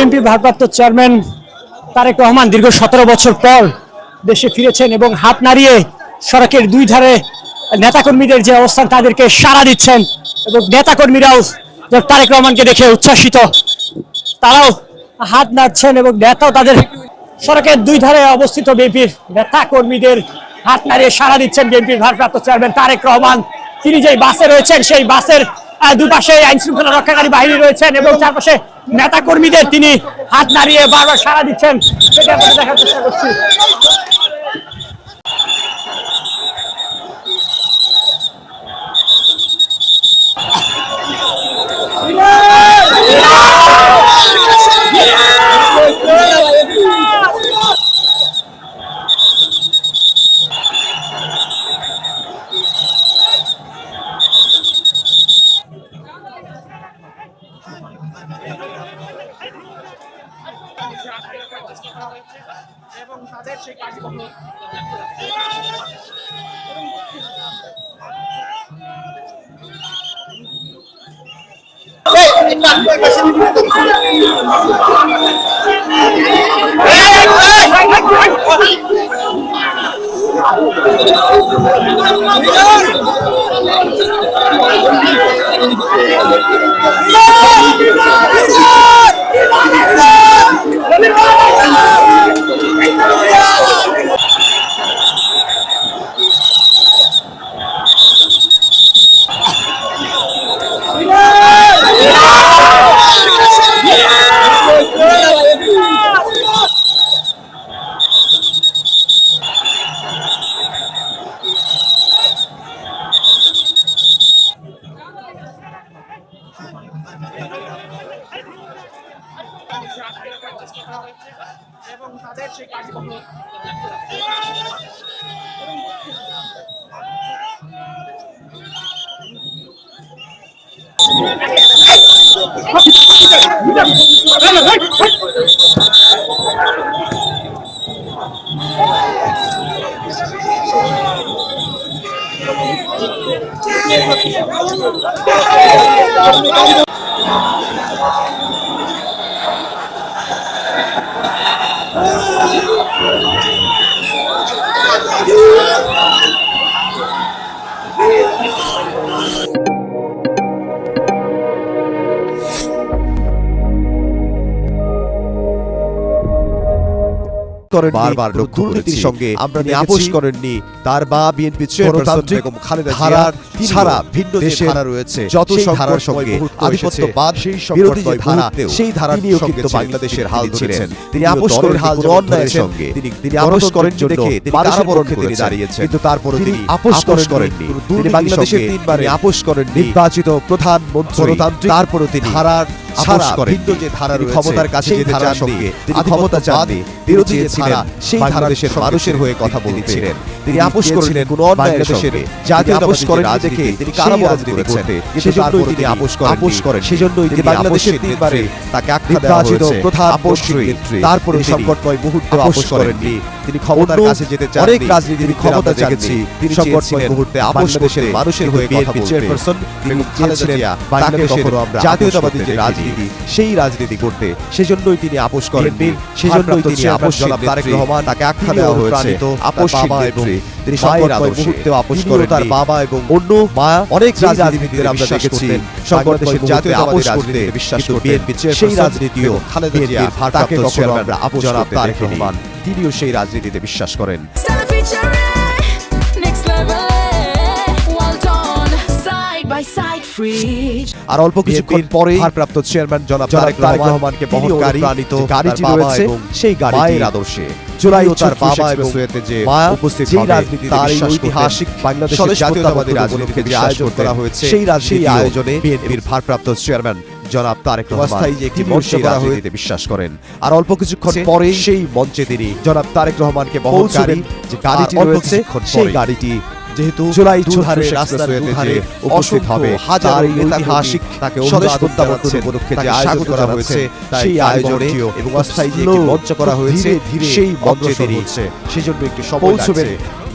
BNP ভারপ্রাপ্ত chairman Tarique Rahman দীর্ঘ সতেরো বছর পর দেশে ফিরেছেন এবং হাত নাড়িয়ে সড়কের দুই ধারে নেতাকর্মীদের যে অবস্থান তাদেরকে সাড়া দিচ্ছেন এবং নেতাকর্মীরাও তারেক রহমানকে দেখে উচ্ছ্বাসিত। তারাও হাত নাড়ছেন এবং নেতাও তাদের সড়কের দুই ধারে অবস্থিত বিএনপির নেতা কর্মীদের হাত নাড়িয়ে সাড়া দিচ্ছেন বিএনপির ভারপ্রাপ্ত চেয়ারম্যান তারেক রহমান। তিনি যেই বাসে রয়েছেন, সেই বাসের দুপাশে আইন শৃঙ্খলা রক্ষাকারী বাহিনী রয়েছেন এবং চারপাশে নেতা কর্মীদের তিনি হাত নাড়িয়ে বারবার সাড়া দিচ্ছেন। সেটা দেখার চেষ্টা করছি। করা হয়েছে এবং তাদের সেই কাজকর্ম Yeah! রবির করা হয়েছে এবং তাদের সেই কাজকর্ম Thank you. Thank you. করেননি বারবার লক্ষ্য করেছি। সঙ্গে আমরা আপোষ করেননি। তার বা বিএনপি গণতান্ত্রিক খালেদা ধারার ছাড়া ভিন্ন যে ধারা রয়েছে যত ধারার সঙ্গে আধিপত্যবাদ সেই বিরোধী যে ধারা সেই ধারার তিনিও কিন্তু বাংলাদেশের হাল ধরেছেন তিনি তিনি আপোষ আপোষ করেন করেন হাল অন্যায়ের সঙ্গে তিনি তিনি আপোষ আপোষ করেন করেন দেখে তিনি কারাবরণ করে দাঁড়িয়েছেন। কিন্তু তারপরে তিনি তিনি আপোষ আপোষ করেননি। করেননি। তিনি তিনি বাংলাদেশের তিনবারে আপোষ করেননি। নির্বাচিত প্রধানমন্ত্রী তারপরে তিনি ধারার আপোষ ছাড়া ভিন্ন যে ধারা রয়েছে, ক্ষমতার কাছে যেতে ধারার সঙ্গে তিনি ক্ষমতা চাননি। বিরোধী যে ধারা সেই বাংলাদেশের সঙ্গে মানুষের হয়ে কথা তিনি বলতে। ছিলেন। তিনি আপোষ আপোষ করেছিলেন কোনো অন্যায়ের সঙ্গে। জাতীয় আপোষ আপোষ করেন করেন। দেখে তিনি কারাবরণ করেছেন সেজন্যই তিনি আপোষ করেননি। আপোষ করেন সেজন্যই তিনি বাংলাদেশের তিনবারে তাকে আখ্যা দেওয়া হয়েছে। প্রধানমন্ত্রী নেত্রী। তারপরে সংকটময় মুহূর্তে আপোষ আপোষ করেননি। তিনি ক্ষমতার কাছে যেতে চান অনেক রাজনীতিবিদ ক্ষমতা আমরা তিনি সংকটময় মুহূর্তে আপোষ করতে, মানুষের হয়ে কথা বলতে। চেয়ারপারসন তিনি চেয়েছিলেন চেয়েছিলেন বাংলাদেশের কখনো আমরা জাতীয়তাবাদী যে করতে রাজনীতি সেই রাজনীতি করতে। সেজন্যই তিনি আপোষ করেননি। সেজন্যই তিনি আপোষ জনাব তারেক রহমান তাকে আখ্যা দেওয়া হয়েছে। আপোষ তার বাবা এবং তিনি সংকটময় মুহূর্তেও আপোষ করেননি তার বাবা এবং অন্য মা অনেক রাজনীতিবিদদের আমরা দেখেছি মুহূর্তে জাতীয়তাবাদী আপোষ করতে বিশ্বাস করতেন। বিএনপি সেই সেই রাজনীতিও খালেদা জিয়া তাকে কখনো আমরা আপোষ জনাব করতে তারেক রহমান তিনিও সেই রাজনীতিতে বিশ্বাস করেন। আর অল্প কিছুক্ষণ পরে ভারপ্রাপ্ত চেয়ারম্যান জনাব তারেক রহমানকে বহনকারী গাড়িটি রয়েছে সেই গাড়িটি মায়ের আদর্শে। জুলাই তিনিও তার বাবা এবং এক্সপ্রেসওয়েতে যে উপস্থিত রাজনীতিতে তার এই ঐতিহাসিক বাংলাদেশের জাতীয়তাবাদী উপলক্ষে যে আয়োজন করা হয়েছে সেই রাজনীতি আয়োজনে বিএনপির ভারপ্রাপ্ত চেয়ারম্যান জনাব তারেক রহমান যে একটি মঞ্চ রাজনীতিতে বিশ্বাস করেন। আর অল্প কিছুক্ষণ পরে সেই মঞ্চে তিনি জনাব তারেক রহমানকে বহনকারী যে গাড়িটি রয়েছে সেই গাড়িটি যেহেতু জুলাই দুধারে রাস্তার দুধারে উপস্থিত হবে হাজারো ঐতিহাসিক তাকে স্বদেশ প্রত্যাবর্তন উপলক্ষে যে আয়োজন করা হয়েছে সেই আয়োজনে এবং অস্থায়ী যে মঞ্চ করা হয়েছে ধীরে ধীরে সেই মঞ্চে তিনি হচ্ছে। সেজন্য একটি সময় পৌঁছবেন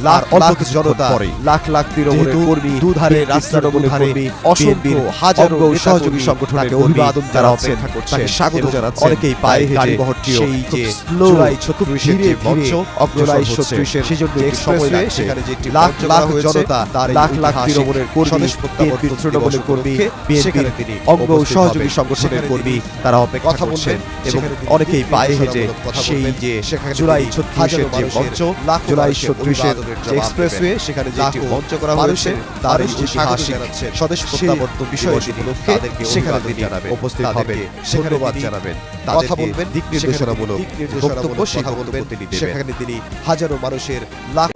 লাখ লাখ জনতা লাখ লাখ তৃণমূলের কর্মী দুধারে রাস্তার কর্মী, অসংখ্য হাজারো সহযোগী কর্মী অভিবাদন যারা অপেক্ষা করছেন। তাকে স্বাগত জানাচ্ছেন। অনেকেই পায়ে হেঁটে গাড়িবহরটিও সেই যে জুলাই খুব 36 এর ধীরে যে মঞ্চ জুলাই 36 সেজন্য যে সময় লাগছে। লাখ লাখ জনতা তার লাখ লাখ তৃণমূলের কর্মী তৃণমূলের কর্মী বিএনপির তিনি অঙ্গ সহযোগী সংগঠনের কর্মী তারা অপেক্ষা করছেন এবং অনেকেই পায়ে হেঁটে সেই যে জুলাই ছত্রিশের যে মঞ্চ লাখ জুলাই ছত্রিশের এক্সপ্রেসওয়ে সেখানে লাখো মঞ্চ করা হয়েছে তার ঐতিহাসিক স্বদেশ প্রত্যাবর্তন বিষয়টি উপলক্ষে তাদেরকে সেখানে তিনি জানাবেন উপস্থিত হবেন। ধন্যবাদ জানাবেন। কথা বলবেন দিক নির্দেশনামূলক বক্তব্য বলবেন। তিনি সেখানে তিনি হাজারো মানুষের লাখ